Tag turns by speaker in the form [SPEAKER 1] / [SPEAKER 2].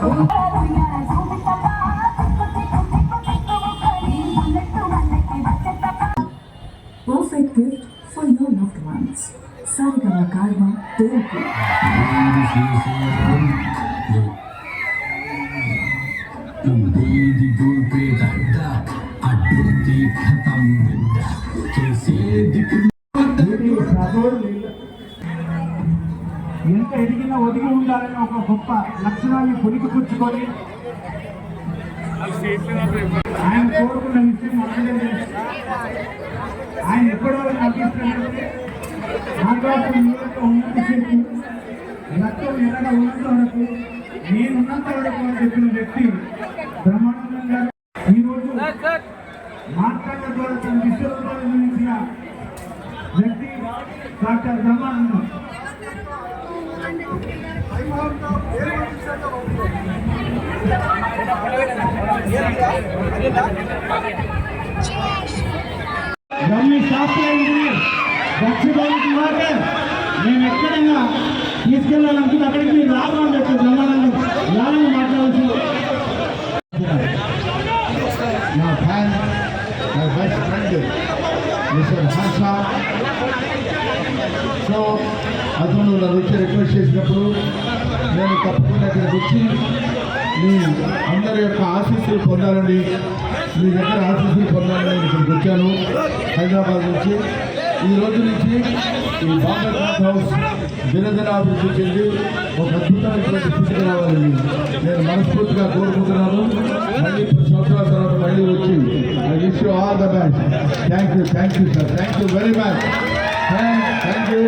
[SPEAKER 1] Perfect gift for your loved ones. Sarigama Karma Therapy.
[SPEAKER 2] ఎంత ఎదిగినా ఒదిగి ఉండాలని ఒక గొప్ప లక్షణాన్ని పొలికిపుచ్చుకొని ఆయన కోరుకున్న విషయం మనందరం ఆయన ఎక్కడో నటిస్తున్నాడంటే ఆకాశం నీళ్ళతో ఉన్నంతసేపు రక్తం ఎర్రగా ఉన్నంత వరకు నేనున్నంత వరకు అని చెప్పిన వ్యక్తి బ్రహ్మానందం గారు ఈరోజు మాట్లాడడం ద్వారా తన విశ్వవిద్యాలయం గురించిన వ్యక్తి డాక్టర్ బ్రహ్మానందం. రమ్మి సాఫ్ట్వేర్ ఇంజనీర్ దక్షిణానికి మాట మేము ఎక్కడైనా తీసుకెళ్ళాలనుకుంటే అక్కడికి మీరు రావడం చెప్పి బ్రహ్మానందం రావాలని మాట్లాడాల్సింది
[SPEAKER 3] నా ఫ్యాన్ నా best friend mister Harsha so అతను నన్ను వచ్చి రిక్వెస్ట్ చేసినప్పుడు నేను తప్పకుండా ఇక్కడికి వచ్చి మీ అందరి యొక్క ఆశీస్సులు పొందాలని మీ దగ్గర ఆశీస్సులు పొందాలని ఇక్కడికి వచ్చాను. హైదరాబాద్ నుంచి. ఈ రోజు నుంచి ఈ బాంబే క్లాత్ హౌస్ దినదినాభివృద్ధి చెంది ఒక అద్భుతమైనటువంటి స్థితికి రావాలని నేను మనస్ఫూర్తిగా కోరుకుంటున్నాను. మళ్ళీ సంవత్సరాల తర్వాత మళ్ళీ వచ్చి I wish you all the best. Thank you thank you sir. Thank you very much. Thank you.